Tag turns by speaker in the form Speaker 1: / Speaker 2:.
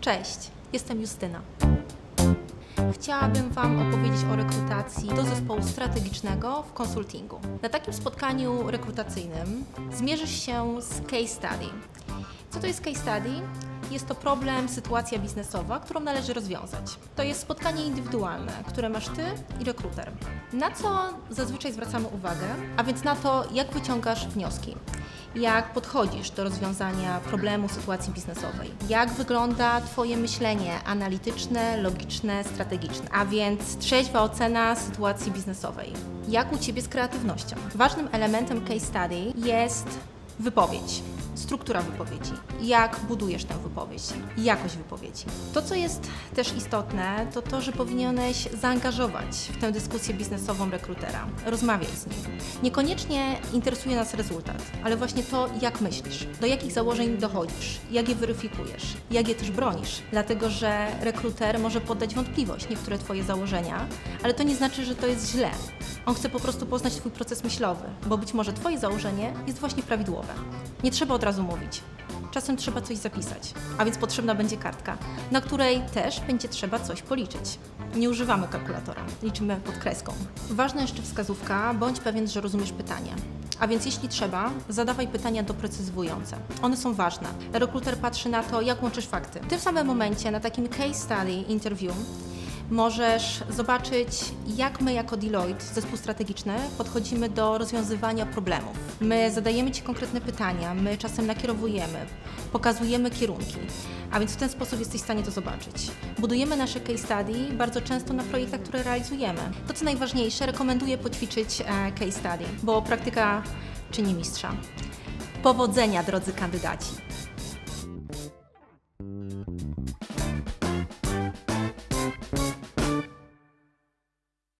Speaker 1: Cześć, jestem Justyna. Chciałabym Wam opowiedzieć o rekrutacji do zespołu strategicznego w konsultingu. Na takim spotkaniu rekrutacyjnym zmierzysz się z case study. Co to jest case study? Jest to problem, sytuacja biznesowa, którą należy rozwiązać. To jest spotkanie indywidualne, które masz Ty i rekruter. Na co zazwyczaj zwracamy uwagę? A więc na to, jak wyciągasz wnioski jak podchodzisz do rozwiązania problemu sytuacji biznesowej, jak wygląda Twoje myślenie analityczne, logiczne, strategiczne, a więc trzeźwa ocena sytuacji biznesowej. Jak u Ciebie z kreatywnością? Ważnym elementem case study jest wypowiedź. Struktura wypowiedzi, jak budujesz tę wypowiedź, jakość wypowiedzi. To, co jest też istotne, to to, że powinieneś zaangażować w tę dyskusję biznesową rekrutera, rozmawiać z nim. Niekoniecznie interesuje nas rezultat, ale właśnie to, jak myślisz, do jakich założeń dochodzisz, jak je weryfikujesz, jak je też bronisz. Dlatego, że rekruter może poddać wątpliwość niektóre Twoje założenia, ale to nie znaczy, że to jest źle. On chce po prostu poznać Twój proces myślowy, bo być może Twoje założenie jest właśnie prawidłowe. Nie trzeba od razu mówić. Czasem trzeba coś zapisać, a więc potrzebna będzie kartka, na której też będzie trzeba coś policzyć. Nie używamy kalkulatora, liczymy pod kreską. Ważna jeszcze wskazówka, bądź pewien, że rozumiesz pytanie. A więc jeśli trzeba, zadawaj pytania doprecyzowujące. One są ważne. Rekruter patrzy na to, jak łączysz fakty. W tym samym momencie, na takim case study interview, możesz zobaczyć, jak my jako Deloitte, zespół strategiczny, podchodzimy do rozwiązywania problemów. My zadajemy Ci konkretne pytania, my czasem nakierowujemy, pokazujemy kierunki, a więc w ten sposób jesteś w stanie to zobaczyć. Budujemy nasze case study bardzo często na projektach, które realizujemy. To, co najważniejsze, rekomenduję poćwiczyć e, case study, bo praktyka czyni mistrza. Powodzenia, drodzy kandydaci!